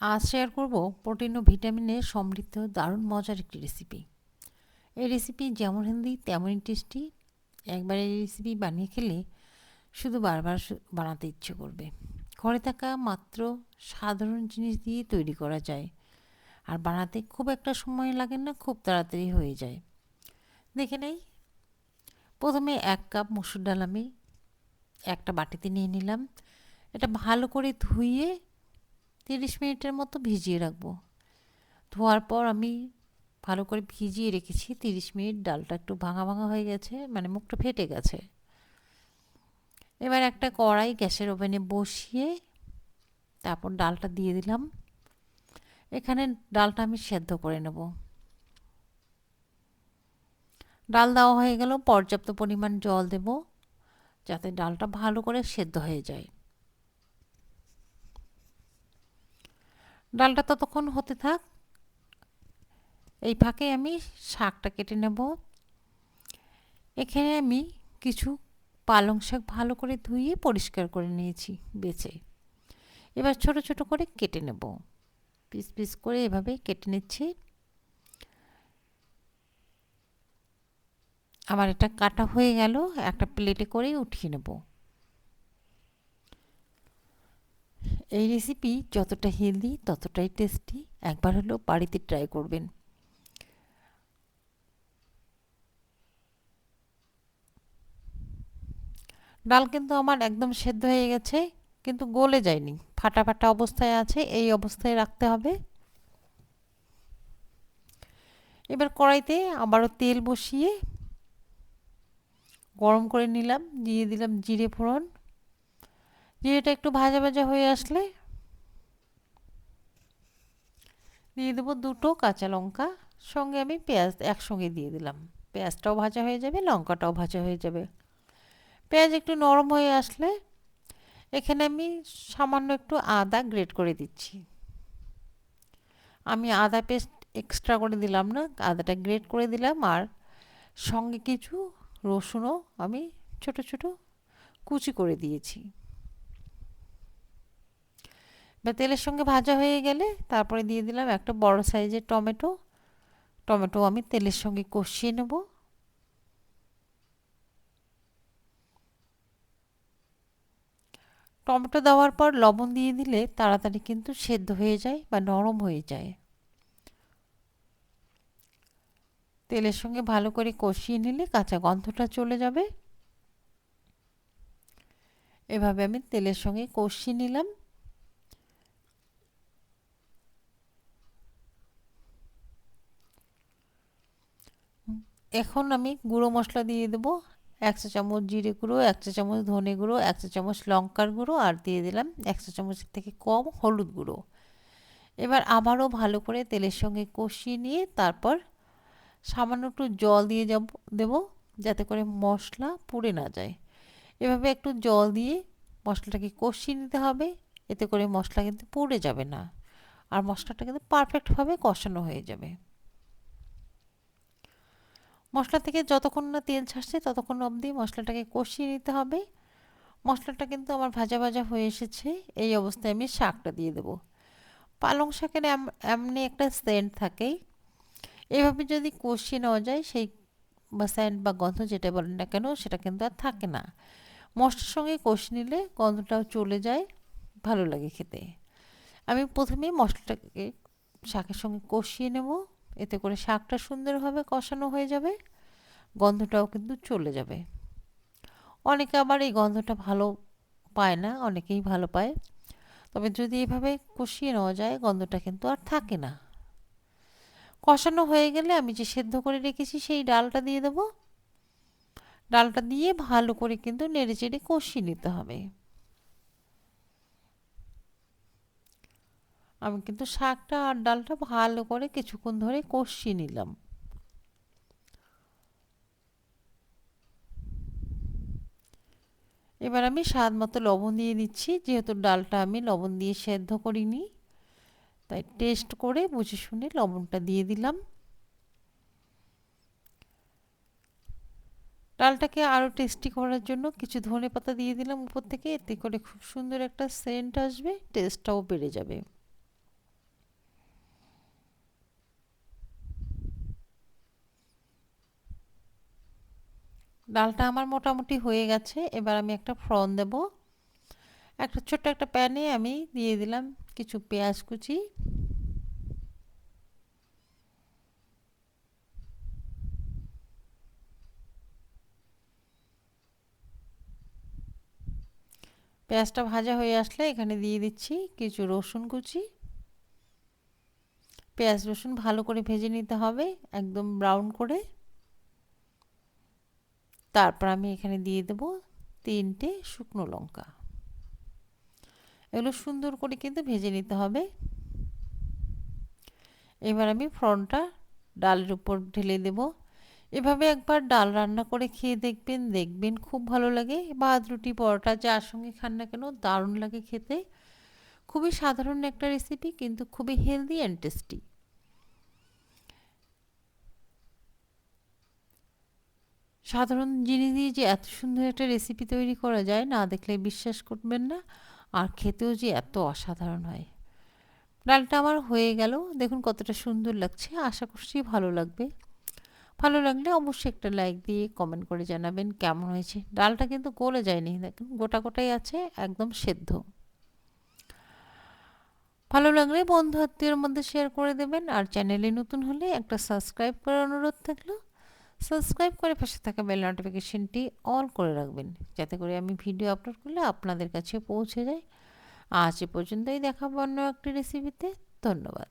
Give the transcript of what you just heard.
আজ শেয়ার করব প্রোটিন ও ভিটামিনে সমৃদ্ধ, দারুণ, মজার একটি রেসিপি এই রেসিপি যেমন হেলদি তেমনই টেস্টি একবার এই রেসিপি বানিয়ে খেলে শুধু বারবার বানাতে ইচ্ছে করবে। ঘরে থাকা মাত্র সাধারণ জিনিস দিয়ে তৈরি করা যায়। আর বানাতে খুব একটা সময় লাগে না, খুব তাড়াতাড়ি হয়ে যায়। দেখে নেই? প্রথমে এক কাপ মসুর ডাল আমি একটা বাটিতে নিয়ে নিলাম। এটা ভালো করে ধুয়ে তিরিশ মিনিটের মতো ভিজিয়ে রাখব। ধোয়ার পর আমি ভালো করে ভিজিয়ে রেখেছি, তিরিশ মিনিট ডালটা একটু ভাঙা ভাঙা হয়ে গেছে মানে মুখটা ফেটে গেছে। এবার একটা কড়াই গ্যাসের ওভেনে বসিয়ে তারপর ডালটা দিয়ে দিলাম। এখানে ডালটা আমি সেদ্ধ করে নেব। ডাল দেওয়া হয়ে গেল, পর্যাপ্ত পরিমাণ জল দেব, যাতে ডালটা ভালো করে সেদ্ধ হয়ে যায়। ডালটা ততক্ষণ হতে থাক। এই ফাঁকে আমি শাকটা কেটে নেব। এখানে আমি কিছু পালং শাক ভালো করে ধুয়ে পরিষ্কার করে নিয়েছি বেছে। এবার ছোট ছোট করে কেটে নেব। পিস পিস করে এভাবে কেটে নিচ্ছি। আমার এটা কাটা হয়ে গেল, একটা প্লেটে করে উঠিয়ে নেব। এই রেসিপি যতটা হেলদি ততটাই টেস্টি একবার হলেও বাড়িতে ট্রাই করবেন। ডাল কিন্তু আমার একদম সেদ্ধ হয়ে গেছে, কিন্তু গলে যায়নি। ফাটা ফাটা অবস্থায় আছে, এই অবস্থায় রাখতে হবে। এবার কড়াইতে আবারও তেল বসিয়ে গরম করে নিলাম, দিয়ে দিলাম জিরে ফোড়ন। জিরেটা একটু ভাজা ভাজা হয়ে আসলে দিয়ে দেবো দুটো কাঁচা লঙ্কা, সঙ্গে আমি পেঁয়াজ একসঙ্গে দিয়ে দিলাম। পেঁয়াজটাও ভাজা হয়ে যাবে, লঙ্কাটাও ভাজা হয়ে যাবে। পেঁয়াজ একটু নরম হয়ে আসলে এখানে আমি সামান্য একটু আদা গ্রেট করে দিচ্ছি। আমি আদা পেস্ট এক্সট্রা করে দিলাম না, আদাটা গ্রেট করে দিলাম আর সঙ্গে কিছু রসুনও আমি ছোট ছোট কুচি করে দিয়েছি। বা তেলের সঙ্গে ভাজা হয়ে গেলে তারপরে দিয়ে দিলাম একটা বড় সাইজের টমেটো। টমেটো আমি তেলের সঙ্গে কষিয়ে নেব। টমেটো দেওয়ার পর লবণ দিয়ে দিলে তাড়াতাড়ি কিন্তু সেদ্ধ হয়ে যায় বা নরম হয়ে যায়। তেলের সঙ্গে ভালো করে কষিয়ে নিলে কাঁচা গন্ধটা চলে যাবে। এভাবে আমি তেলের সঙ্গে কষিয়ে নিলাম। এখন আমি গুঁড়ো মশলা দিয়ে দেবো। এক চা চামচ জিরে গুঁড়ো, এক চা চামচ ধনে গুঁড়ো, এক চা চামচ লঙ্কার গুঁড়ো আর দিয়ে দিলাম এক চা চামচের থেকে কম হলুদ গুঁড়ো। এবার আবারও ভালো করে তেলের সঙ্গে কষিয়ে নিয়ে তারপর সামান্য একটু জল দিয়ে যাব, দেবো যাতে করে মশলা পুড়ে না যায়। এভাবে একটু জল দিয়ে মশলাটাকে কষিয়ে নিতে হবে, এতে করে মশলা কিন্তু পুড়ে যাবে না। আর মশলাটা কিন্তু পারফেক্টভাবে কষানো হয়ে যাবে। মশলা থেকে যতক্ষণ না তেল ছাড়ছে ততক্ষণ অবধি মশলাটাকে কষিয়ে নিতে হবে। মশলাটা কিন্তু আমার ভাজা ভাজা হয়ে এসেছে। এই অবস্থায় আমি শাকটা দিয়ে দেবো। পালং শাকের এমনি একটা সেন্ট থাকে। এভাবে যদি কষিয়ে নেওয়া যায় সেই বা স্যান্ড বা গন্ধ যেটা বলেন না কেন সেটা কিন্তু আর থাকে না। মশলার সঙ্গে কষিয়ে নিলে গন্ধটাও চলে যায়, ভালো লাগে খেতে। আমি প্রথমেই মশলাটাকে শাকের সঙ্গে কষিয়ে নেব। এতে করে শাকটা সুন্দরভাবে কষানো হয়ে যাবে, গন্ধটাও কিন্তু চলে যাবে। অনেকে আবার এই গন্ধটা ভালো পায় না, অনেকেই ভালো পায়। তবে যদি এভাবে কষিয়ে নেওয়া যায়, গন্ধটা কিন্তু আর থাকে না। কষানো হয়ে গেলে আমি যে সেদ্ধ করে রেখেছি, সেই ডালটা দিয়ে দেবো। ডালটা দিয়ে ভালো করে কিন্তু নেড়ে চেড়ে কষিয়ে নিতে হবে। আমি কিন্তু শাকটা আর ডালটা ভালো করে কিছুক্ষণ ধরে কষিয়ে নিলাম। এবার আমি স্বাদ মতো লবণ দিয়ে দিচ্ছি, যেহেতু ডালটা আমি লবণ দিয়ে সেদ্ধ করিনি, তাই টেস্ট করে বুঝে শুনে লবণটা দিয়ে দিলাম। ডালটাকে আরও টেস্টি করার জন্য কিছু ধনে পাতা দিয়ে দিলাম উপর থেকে, এতে করে খুব সুন্দর একটা সেন্ট আসবে টেস্টটাও বেড়ে যাবে। ডালটা আমার মোটামুটি হয়ে গেছে। এবার আমি একটা ফ্রন দেব। একটা ছোট্ট একটা প্যানে আমি দিয়ে দিলাম কিছু পেঁয়াজ কুচি। পেঁয়াজটা ভাজা হয়ে আসলে এখানে দিয়ে দিচ্ছি কিছু রসুন কুচি। পেঁয়াজ রসুন ভালো করে ভেজে নিতে হবে, একদম ব্রাউন করে। তারপর আমি এখানে দিয়ে দেব তিনটে শুকনো লঙ্কা। এগুলো সুন্দর করে কিন্তু ভেজে নিতে হবে। এবার আমি ফ্রনটা ডালের উপর ঢেলে দেব। এভাবে একবার ডাল রান্না করে খেয়ে দেখবেন দেখবেন খুব ভালো লাগে। ভাত, রুটি, পরোটা যার সঙ্গে খান না কেন দারুণ লাগে খেতে। খুবই সাধারণ একটা রেসিপি কিন্তু খুবই হেলদি অ্যান্ড টেস্টি সাধারণ জিনিস দিয়ে যে এত সুন্দর একটা রেসিপি তৈরি করা যায় না দেখলে বিশ্বাস করবেন না। আর খেতেও যে এত অসাধারণ হয়। ডালটা আমার হয়ে গেল। দেখুন কতটা সুন্দর লাগছে। আশা করছি ভালো লাগবে। ভালো লাগলে অবশ্যই একটা লাইক দিয়ে কমেন্ট করে জানাবেন কেমন হয়েছে। ডালটা কিন্তু গলে যায়নি। দেখুন গোটা গোটাই আছে, একদম সেদ্ধ। ভালো লাগলে বন্ধু আত্মীয়ের মধ্যে শেয়ার করে দেবেন। আর চ্যানেলে নতুন হলে একটা সাবস্ক্রাইব করার অনুরোধ থাকল। সাবস্ক্রাইব করে পাশে থাকা বেল নোটিফিকেশনটি অল করে রাখবেন। যাতে করে আমি ভিডিও আপলোড করলে আপনাদের কাছে পৌঁছে যায়। আজ এ পর্যন্তই দেখাবো অন্য একটি রেসিপিতে ধন্যবাদ।